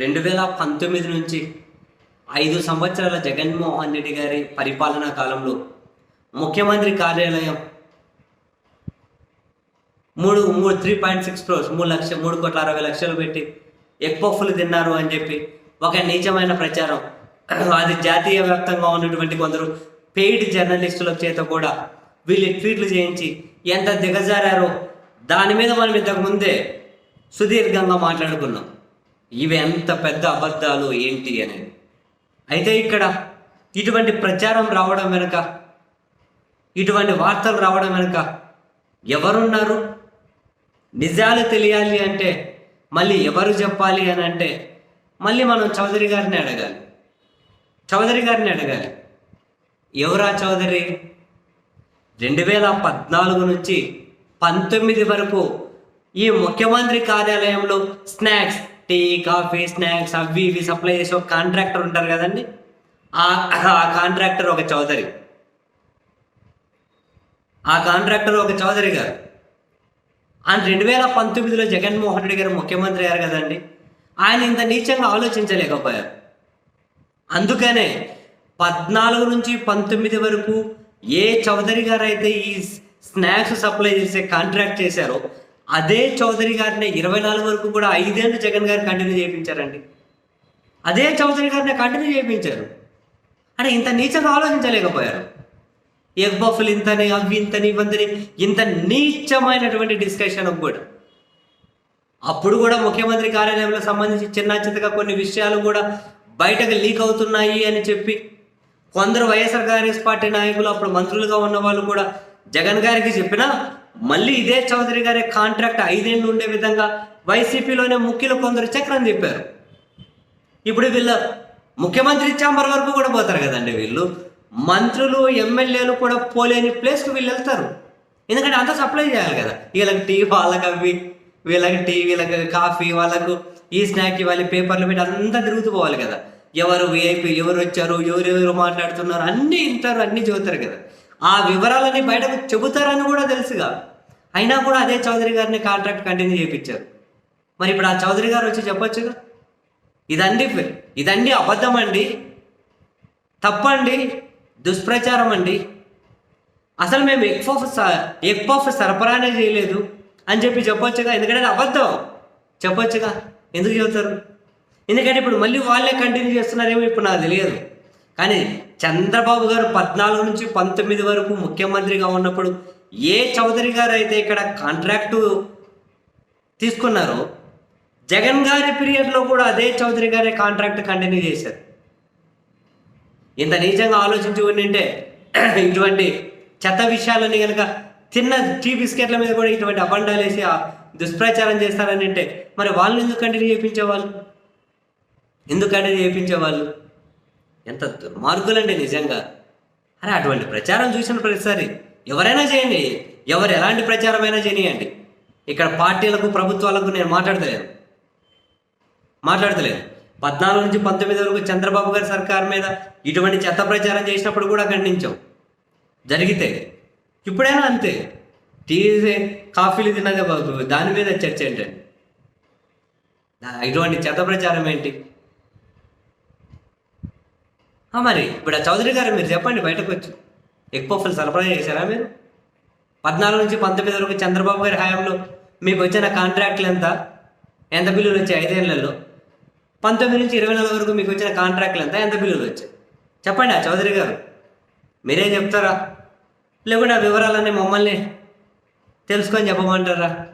రెండు వేల పంతొమ్మిది నుంచి ఐదు సంవత్సరాల జగన్మోహన్ రెడ్డి గారి పరిపాలనా కాలంలో ముఖ్యమంత్రి కార్యాలయం మూడు మూడు త్రీ పాయింట్ సిక్స్ క్రోర్స్ మూడు లక్ష మూడు కోట్ల అరవై లక్షలు పెట్టి ఎక్కువలు తిన్నారు అని చెప్పి ఒక నీచమైన ప్రచారం. అది జాతీయ వ్యాప్తంగా ఉన్నటువంటి కొందరు పెయిడ్ జర్నలిస్టుల చేత కూడా వీళ్ళు ట్వీట్లు చేయించి ఎంత దిగజారారో దాని మీద మనం ఇంతకు ముందే సుదీర్ఘంగా మాట్లాడుకున్నాం. ఇవి ఎంత పెద్ద అబద్ధాలు ఏంటి అనేది. అయితే ఇక్కడ ఇటువంటి ప్రచారం రావడం వెనుక ఇటువంటి వార్తలు రావడం వెనుక ఎవరున్నారు? నిజాలు తెలియాలి అంటే మళ్ళీ ఎవరు చెప్పాలి అని అంటే మళ్ళీ మనం చౌదరి గారిని అడగాలి. చౌదరి గారిని అడగాలి. ఎవరా చౌదరి? రెండు వేల పద్నాలుగు నుంచి పంతొమ్మిది వరకు ఈ ముఖ్యమంత్రి కార్యాలయంలో స్నాక్స్ టీ కాఫీ స్నాక్స్ అవి ఇవి సప్లై చేసే ఒక కాంట్రాక్టర్ ఉంటారు కదండి. ఆ ఆ కాంట్రాక్టర్ ఒక చౌదరి. ఆ కాంట్రాక్టర్ ఒక చౌదరి గారు. ఆయన రెండు వేల పంతొమ్మిదిలో జగన్మోహన్ రెడ్డి గారు ముఖ్యమంత్రి అయ్యారు కదండి. ఆయన ఇంత నీచంగా ఆలోచించలేకపోయారు. అందుకనే పద్నాలుగు నుంచి పంతొమ్మిది వరకు ఏ చౌదరి గారు అయితే ఈ స్నాక్స్ సప్లై చేసే కాంట్రాక్ట్ చేశారో అదే చౌదరి గారిని ఇరవై నాలుగు వరకు కూడా ఐదేళ్ళు జగన్ గారు కంటిన్యూ చేయించారండి. అదే చౌదరి గారిని కంటిన్యూ చేయించారు. అంటే ఇంత నీచంగా ఆలోచించలేకపోయారు. ఎగ్ బఫ్లు ఇంతని అవి ఇంతని ఇవంతని ఇంత నీచమైనటువంటి డిస్కషన్ కూడా. అప్పుడు కూడా ముఖ్యమంత్రి కార్యాలయంలో సంబంధించి చిన్న చిన్నగా కొన్ని విషయాలు కూడా బయటకు లీక్ అవుతున్నాయి అని చెప్పి కొందరు వైఎస్ఆర్ కాంగ్రెస్ పార్టీ నాయకులు అప్పుడు మంత్రులుగా ఉన్న వాళ్ళు కూడా జగన్ గారికి చెప్పినా మళ్ళీ ఇదే చౌదరి గారి కాంట్రాక్ట్ ఐదేళ్ళు ఉండే విధంగా వైసీపీలోనే ముఖ్యులు కొందరు చక్రం తిప్పారు. ఇప్పుడు వీళ్ళ ముఖ్యమంత్రి ఛాంబర్ వరకు కూడా పోతారు కదండి వీళ్ళు. మంత్రులు ఎమ్మెల్యేలు కూడా పోలేని ప్లేస్కి వీళ్ళు వెళ్తారు. ఎందుకంటే అంతా సప్లై చేయాలి కదా. వీళ్ళకి టీ వాళ్ళకి అవి వీళ్ళకి టీ వీళ్ళకి కాఫీ వాళ్ళకు ఈ స్నాక్ ఇవ్వాలి పేపర్లు పెట్టి అంతా తిరుగుతూ పోవాలి కదా. ఎవరు విఐపి ఎవరు వచ్చారు ఎవరెవరు మాట్లాడుతున్నారు అన్నీ ఇంటారు అన్నీ చదువుతారు కదా. ఆ వివరాలని బయటకు చెబుతారని కూడా తెలుసుగా. అయినా కూడా అదే చౌదరి గారిని కాంట్రాక్ట్ కంటిన్యూ చేయించారు. మరి ఇప్పుడు ఆ చౌదరి గారు వచ్చి చెప్పొచ్చుగా? ఇదండి ఇదండి అబద్ధం అండి తప్పండి. దుష్ప్రచారం అండి అసలు మేము ఎగ్ పఫ్ ఎగ్ పఫ్ సరఫరానే చేయలేదు అని చెప్పి చెప్పొచ్చుగా. ఎందుకంటే అబద్ధం. చెప్పొచ్చుగా? ఎందుకు చెబుతారు? ఎందుకంటే ఇప్పుడు మళ్ళీ వాళ్ళే కంటిన్యూ చేస్తున్నారేమో ఇప్పుడు నాకు తెలియదు. కానీ చంద్రబాబు గారు పద్నాలుగు నుంచి పంతొమ్మిది వరకు ముఖ్యమంత్రిగా ఉన్నప్పుడు ఏ చౌదరి గారు అయితే ఇక్కడ కాంట్రాక్టు తీసుకున్నారో జగన్ గారి పీరియడ్లో కూడా అదే చౌదరి గారే కాంట్రాక్ట్ కంటిన్యూ చేశారు. ఇంత నీచంగా ఆలోచించి ఉండింటే ఇటువంటి చెత్త విషయాలని కనుక తిన్న టీ బిస్కెట్ల మీద కూడా ఇటువంటి అబండాలు వేసి ఆ దుష్ప్రచారం చేస్తారని అంటే మరి వాళ్ళని ఎందుకు కంటిన్యూ చేయించేవాళ్ళు? ఎందుకు కంటిన్యూ చేయించేవాళ్ళు? ఎంత దుర్మార్గులండి నిజంగా. అరే అటువంటి ప్రచారం చూసిన ప్రతిసారి ఎవరైనా చేయండి. ఎవరు ఎలాంటి ప్రచారమైనా చేయనియండి. ఇక్కడ పార్టీలకు ప్రభుత్వాలకు నేను మాట్లాడతలేను. మాట్లాడతలేను. పద్నాలుగు నుంచి పంతొమ్మిది వరకు చంద్రబాబు గారి సర్కార్ మీద ఇటువంటి చెత్త ప్రచారం చేసినప్పుడు కూడా ఖండించాం. జరిగితే. ఇప్పుడైనా అంతే. టీ కాఫీలు తిన్నదే బాబు. దాని మీద చర్చ ఏంటండి? ఇటువంటి చెత్త ప్రచారం ఏంటి? మరి ఇప్పుడు ఆ చౌదరి గారు మీరు చెప్పండి బయటకు వచ్చి. ఎగ్ పఫ్లు సరఫరా చేశారా మీరు? పద్నాలుగు నుంచి పంతొమ్మిది వరకు చంద్రబాబు గారి హయాంలో మీకు వచ్చిన కాంట్రాక్ట్లు ఎంత? ఎంత బిల్లులు వచ్చాయి ఐదేళ్ళలో? పంతొమ్మిది నుంచి ఇరవై నాలుగు వరకు మీకు వచ్చిన కాంట్రాక్ట్లు ఎంత? ఎంత బిల్లులు వచ్చాయి? చెప్పండి ఆ చౌదరి గారు. మీరేం చెప్తారా? లేకుంటే ఆ వివరాలన్నీ మమ్మల్ని తెలుసుకొని చెప్పమంటారా?